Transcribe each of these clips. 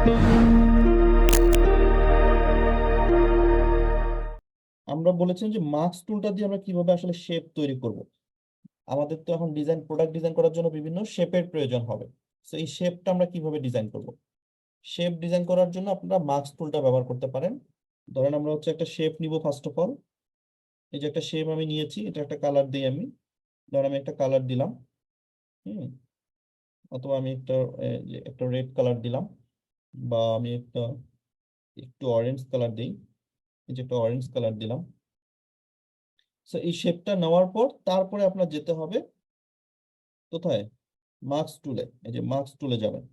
আমরা বলেছিলাম যে মার্কস টুলটা দিয়ে আমরা কীভাবে আসলে শেপ তৈরি করব। আমাদের তো এখন ডিজাইন প্রোডাক্ট ডিজাইন করার জন্য বিভিন্ন শেপের প্রয়োজন হবে। তো এই শেপটা আমরা কীভাবে ডিজাইন করব? শেপ ডিজাইন করার জন্য আপনারা মার্কস টুলটা ব্যবহার করতে পারেন। ধরেন আমরা হচ্ছে একটা শেপ নিব ফার্স্ট অফ অল এই যে একটা শেপ আমি নিয়েছি, এটা একটা কালার দিই আমি। ধরেন আমি একটা কালার দিলাম। হুম। অথবা আমি একটা একটা রেড কালার দিলাম। বা আমি একটা একটু অরেঞ্জ কালার দিই। এই যে একটা অরেঞ্জ কালার দিলাম। সো এই শেপটা নেওয়ার পর তারপরে আপনার যেতে হবে কোথায়? মার্কস টুলে এই যে মার্কস টুলে যাবেন।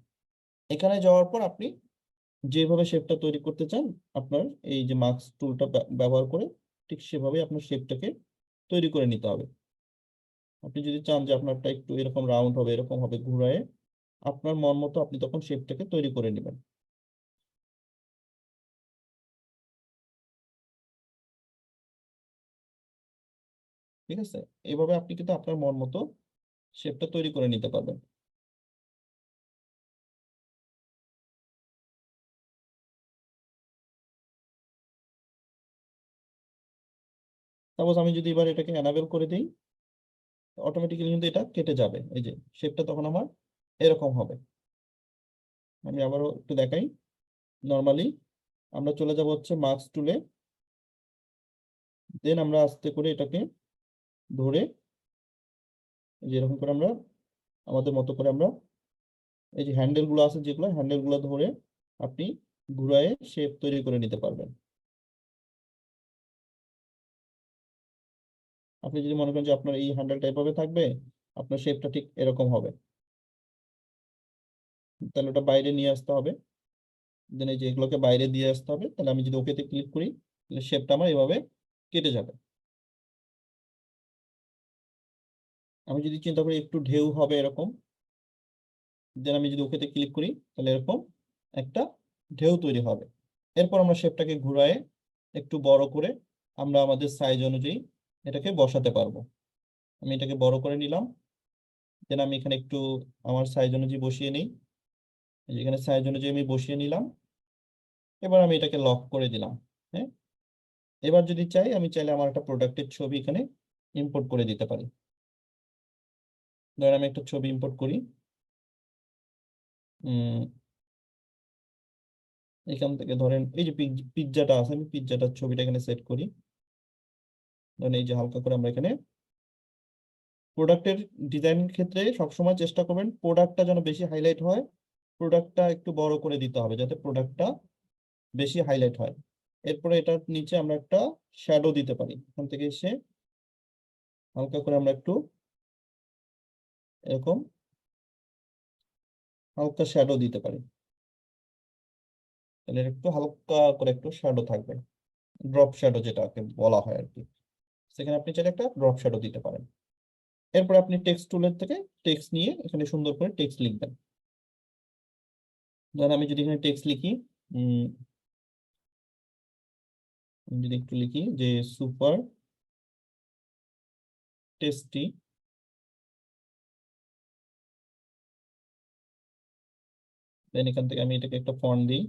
এখানে যাওয়ার পর আপনি যেভাবে শেপটা তৈরি করতে চান, আপনার এই যে মার্কস টুলটা ব্যবহার করে ঠিক সেভাবে আপনার শেপটাকে তৈরি করে নিতে হবে। আপনি যদি চান যে আপনারটা একটু এরকম রাউন্ড হবে, এরকম হবে ঘুরায়ে, আপনার মন মতো আপনি তখন শেপটাকে তৈরি করে নেবেন। ঠিক আছে? এইভাবে আপনি কিন্তু আপনার মন মতো শেপটা তৈরি করে নিতে পারবেন। সাপোজ আমি যদি এবার এটাকে অ্যানাবেল করে দিই অটোমেটিক্যালি কিন্তু এটা কেটে যাবে। এই যে শেপটা তখন আমার এরকম হবে। আমি আবারও একটু দেখাই। নর্মালি আমরা চলে যাব হচ্ছে মার্কস টুলে দেন আমরা আস্তে করে এটাকে ধরে এই যে এরকম করে আমরা, আমাদের মতো করে আমরা এই যে হ্যান্ডেলগুলো আছে যেগুলো হ্যান্ডেলগুলো ধরে আপনি ঘুরায়ে শেপ তৈরি করে নিতে পারবেন। আপনি যদি মনে করেন যে আপনার এই হ্যান্ডেলটা এভাবে থাকবে, আপনার শেপটা ঠিক এরকম হবে। তাহলে ওটা বাইরে নিয়ে আসতে হবে। দেন এই যে এগুলোকে বাইরে দিয়ে আসতে হবে, তাহলে আমি যদি ওকেতে ক্লিক করি, তাহলে শেপটা আমার এভাবে কেটে যাবে। আমি যদি চিন্তা করি একটু ঢেউ হবে এরকম দেন আমি যদি ওকেতে ক্লিক করি, তাহলে এরকম একটা ঢেউ তৈরি হবে। এরপর আমরা শেপটাকে ঘুরায়ে একটু বড় করে আমরা আমাদের সাইজ অনুযায়ী এটাকে বসাতে পারব। আমি এটাকে বড় করে নিলাম দেন আমি এখানে একটু আমার সাইজ অনুযায়ী বসিয়ে নিই। এখানে সাইজ অনুযায়ী আমি বসিয়ে নিলাম, এবার আমি এটাকে লক করে দিলাম হ্যাঁ? এবার যদি চাই, আমি চাইলে আমার একটা প্রোডাক্টের ছবি এখানে ইম্পোর্ট করে দিতে পারি। ধরেন আমি একটা ছবি ইম্পোর্ট করি। এখান থেকে ধরেন এই যে পিৎজাটা আছে, আমি পিৎজাটার ছবিটা এখানে সেট করি। ধরেন এই যে হালকা করে আমরা এখানে প্রোডাক্টের ডিজাইন ক্ষেত্রে সবসময় চেষ্টা করবেন প্রোডাক্টটা যেন বেশি হাইলাইট হয় প্রোডাক্টটা একটু বড় করে দিতে হবে যাতে প্রোডাক্টটা বেশি হাইলাইট হয়। এরপরে এটার নিচে আমরা একটা শ্যাডো দিতে পারি। এখান থেকে এসে হালকা করে আমরা একটু এরকম হালকা শ্যাডো দিতে পারি। তাহলে একটু হালকা করে একটু শ্যাডো থাকবে। ড্রপ শ্যাডো যেটাকে বলা হয় আর কি সেখানে আপনি চাইলে একটা ড্রপ শ্যাডো দিতে পারেন। এরপর আপনি টেক্সট টুলের থেকে টেক্সট নিয়ে এখানে সুন্দর করে টেক্সট লিখবেন। ধরেন আমি যদি এখানে টেক্সট লিখি যদি একটু লিখি যে সুপার টেস্টি দেন এখান থেকে আমি এটাকে একটা ফন্ট দিই।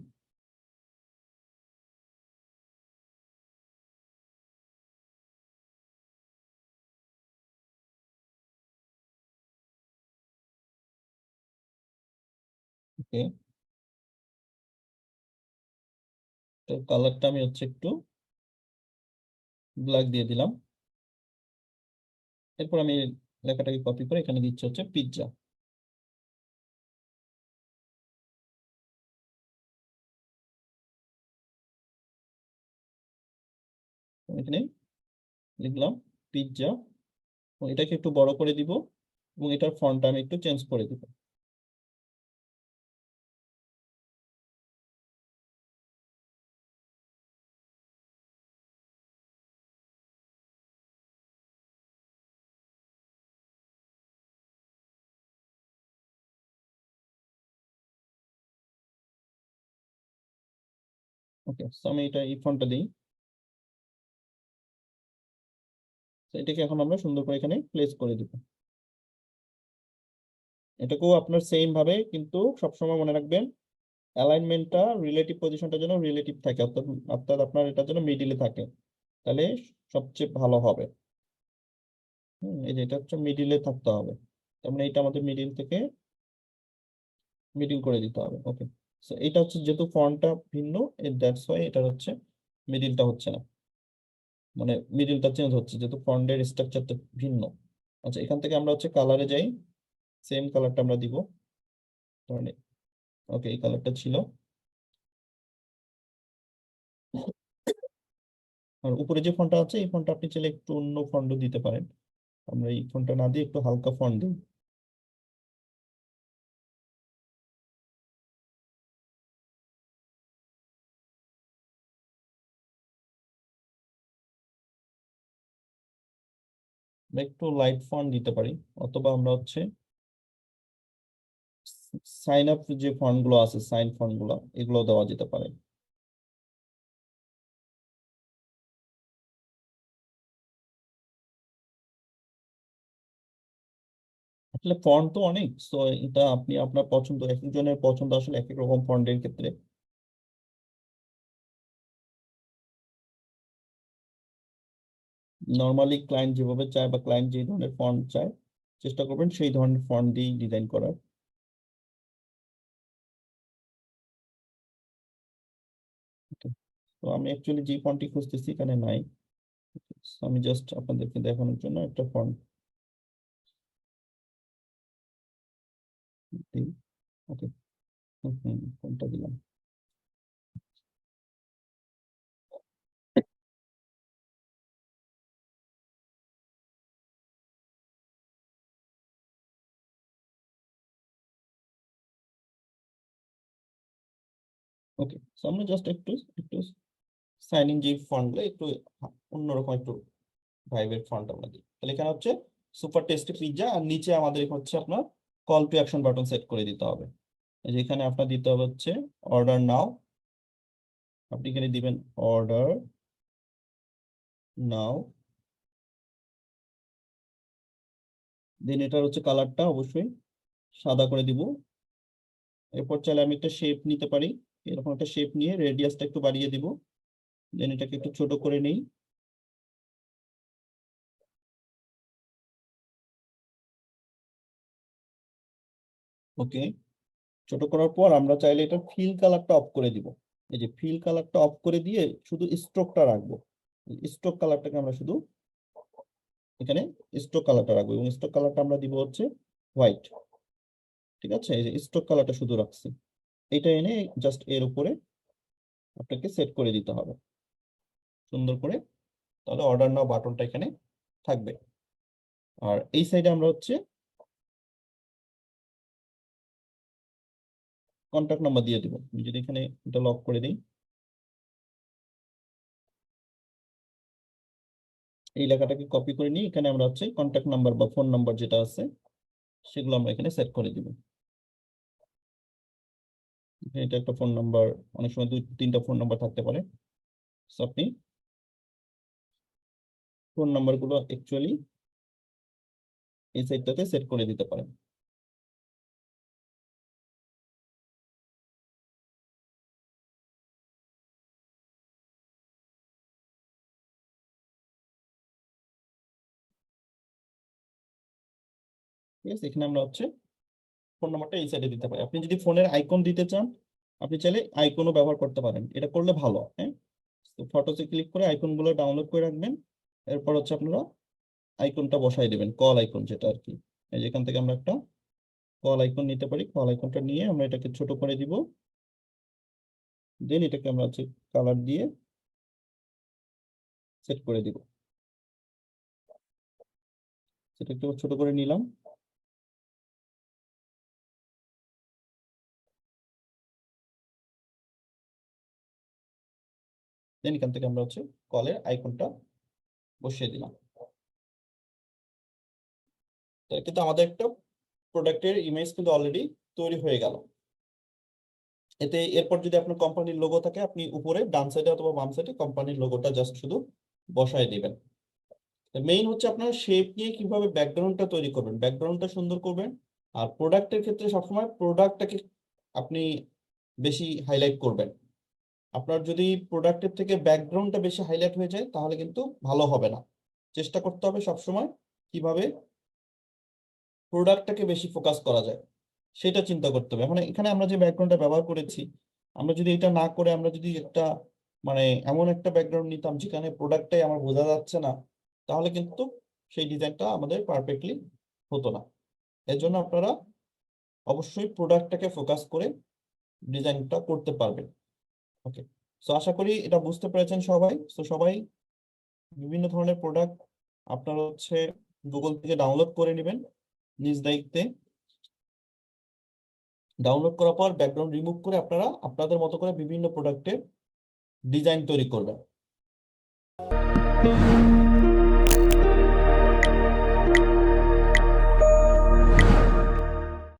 ওকে। তো কালারটা আমি হচ্ছে একটু ব্ল্যাক দিয়ে দিলাম। এরপর আমি লেখাটাকে কপি করে এখানে দিচ্ছি হচ্ছে পিৎজা এখানে লিখলাম পিৎজা এটাকে একটু বড় করে দিব এবং এটার ফন্টটা আমি একটু চেঞ্জ করে দিব। ওকে আমি এটা এই ফন্টটা দিই। এটাকে এখন আমরা সুন্দর করে এখানে প্লেস করে দিব। এটাকেও আপনার সেম ভাবে কিন্তু সবসময় মনে রাখবেন অ্যালাইনমেন্টটা রিলেটিভ পজিশনটা যেন রিলেটিভ থাকে, অর্থাৎ অর্থাৎ আপনার এটা যেন মিডিলে থাকে। তাহলে সবচেয়ে ভালো হবে। হুম, এই যে এটা হচ্ছে মিডিলে থাকতে হবে। তার মানে এটা আমাদের মিডিল থেকে মিডিল করে দিতে হবে। ওকে সো এটা হচ্ছে যেহেতু ফন্টটা ভিন্ন দ্যাটস ওয়াই এটা হচ্ছে মিডিলটা হচ্ছে না। মানে মিডিলটা চেঞ্জ হচ্ছে, যেহেতু ফন্টের স্ট্রাকচারটা ভিন্ন। আচ্ছা এখান থেকে আমরা হচ্ছে কালারে যাই। সেম কালারটা আমরা দিব। ধরেন ওকে এই কালারটা ছিল। আর উপরে যে ফন্টটা আছে, এই ফন্টটা আপনি চাইলে একটু অন্য ফন্টও দিতে পারেন। আমরা এই ফন্টটা না দিয়ে একটু হালকা ফন্ট দিই। একটু লাইট ফন্ট দিতে পারি, অথবা আমরা হচ্ছে সাইন আপ যে ফন্টগুলো আছে সাইন ফন্টগুলো, এগুলো দেওয়া যেতে পারে। আসলে ফন্ট তো অনেক সো এটা আপনি আপনার পছন্দ, এক একজনের পছন্দ আসলে এক এক রকম ফন্টের ক্ষেত্রে। নর্মালি ক্লায়েন্ট যেভাবে চায় বা ক্লায়েন্ট যে ধরনের ফন্ট চায়, চেষ্টা করবেন সেই ধরনের ফন্ট দিয়েই ডিজাইন করার। তো আমি অ্যাকচুয়ালি যে ফন্টটি খুঁজতেছি এখানে নাই। আমি জাস্ট আপনাদেরকে দেখানোর জন্য একটা ফন্ট ওকে কোনটা দিলাম। ওকে সো আমরা জাস্ট একটু একটু সাইন ইন যে ফন্টগুলো একটু অন্যরকম একটু ভাইবের ফন্ট আমরা দিই। তাহলে এখানে হচ্ছে সুপার টেস্টি পিৎজা আর নিচে আমাদের হচ্ছে আপনার call to action button set করে দিতে হবে। এই যে এখানে আপনার দিতে হবে হচ্ছে অর্ডার নাও আপনি এখানে দিবেন অর্ডার নাও দেন এটার হচ্ছে কালারটা অবশ্যই সাদা করে দিব। এরপর চাইলে আমি একটা শেপ নিতে পারি। এরকম একটা শেপ নিয়ে রেডিয়াসটা একটু বাড়িয়ে দিব। দেন এটাকে একটু ছোট করে নিই। ওকে ছোট করার পর আমরা চাইলে এটা ফিল কালারটা অফ করে দিব। এই যে ফিল কালারটা অফ করে দিয়ে শুধু স্ট্রোকটা রাখব। স্ট্রোক কালারটাকে আমরা শুধু এখানে স্ট্রোক কালারটা রাখব এবং স্ট্রোক কালারটা আমরা দিব হচ্ছে হোয়াইট ঠিক আছে? এই যে স্ট্রোক কালারটা শুধু রাখছি। এটা এনে জাস্ট এর উপরে আপনাকে সেট করে দিতে হবে। সুন্দর করে। তাহলে অর্ডার নাও বাটনটা এখানে থাকবে। আর এই সাইডে আমরা হচ্ছে কন্ট্যাক্ট নাম্বার দিয়ে দিব। আমি যদি এখানে এটা লক করে দিই। এই লেখাটাকে কপি করে নিয়ে এখানে আমরা হচ্ছে কন্ট্যাক্ট নাম্বার বা ফোন নাম্বার যেটা আছে, সেগুলো আমরা এখানে সেট করে দিব। এটা একটা ফোন নাম্বার অনেক সময় দুই, তিনটা ফোন নাম্বার থাকতে পারে। So, আপনি ফোন নাম্বারগুলো অ্যাকচুয়ালি এই সাইডটাতে সেট করে দিতে পারেন। ঠিক আছে এখানে আমরা হচ্ছে ফোন নাম্বারটা এই সাইডে দিতে পারি। আপনি যদি ফোনের আইকন দিতে চান, আপনি চাইলে আইকনও ব্যবহার করতে পারেন। এটা করলে ভালো হ্যাঁ? তো ফটোসে ক্লিক করে আইকনগুলো ডাউনলোড করে রাখবেন। এরপর হচ্ছে আপনারা আইকনটা বসাই দেবেন কল আইকন যেটা আর কি। এই যে থেকে আমরা একটা কল আইকন নিতে পারি কল আইকনটা নিয়ে আমরা এটাকে ছোট করে দিব। দেন এটাকে আমরা হচ্ছে কালার দিয়ে সেট করে দিব। সেটা একটু ছোট করে নিলাম। দেন, এখান থেকে আমরা হচ্ছে কলের আইকনটা বসিয়ে দিলাম। কিন্তু আমাদের একটা প্রোডাক্টের ইমেজ কিন্তু অলরেডি তৈরি হয়ে গেল। এতে এরপর যদি আপনার কোম্পানির লোগো থাকে, আপনি উপরে ডান সাইডে অথবা বাম সাইডে কোম্পানির লোগোটা জাস্ট শুধু বসায় দিবেন। মেইন হচ্ছে আপনার শেপ নিয়ে কীভাবে ব্যাকগ্রাউন্ডটা তৈরি করবেন। ব্যাকগ্রাউন্ডটা সুন্দর করবেন। আর প্রোডাক্টের ক্ষেত্রে সবসময় প্রোডাক্টটাকে আপনি বেশি হাইলাইট করবেন। আপনার যদি প্রোডাক্টের থেকে ব্যাকগ্রাউন্ডটা বেশি হাইলাইট হয়ে যায়, তাহলে কিন্তু ভালো হবে না। চেষ্টা করতে হবে সবসময় কীভাবে প্রোডাক্টটাকে বেশি ফোকাস করা যায়, সেটা চিন্তা করতে হবে। এখন এখানে আমরা যে ব্যাকগ্রাউন্ডটা ব্যবহার করেছি, আমরা যদি এটা না করে, আমরা যদি একটা মানে এমন একটা ব্যাকগ্রাউন্ড নিতাম যেখানে প্রোডাক্টটাই আমার বোঝা যাচ্ছে না, তাহলে কিন্তু সেই ডিজাইনটা আমাদের পারফেক্টলি হতো না। এর জন্য আপনারা অবশ্যই প্রোডাক্টটাকে ফোকাস করে ডিজাইনটা করতে পারবেন। ওকে সো আশা করি এটা বুঝতে পেরেছেন সবাই। তো সবাই বিভিন্ন ধরনের প্রোডাক্ট আপনারা হচ্ছে গুগল থেকে ডাউনলোড করে নেবেন নিজ দায়িত্বে। ডাউনলোড করার পর ব্যাকগ্রাউন্ড রিমুভ করে আপনারা আপনাদের মতো করে বিভিন্ন প্রোডাক্টের ডিজাইন তৈরি করবেন।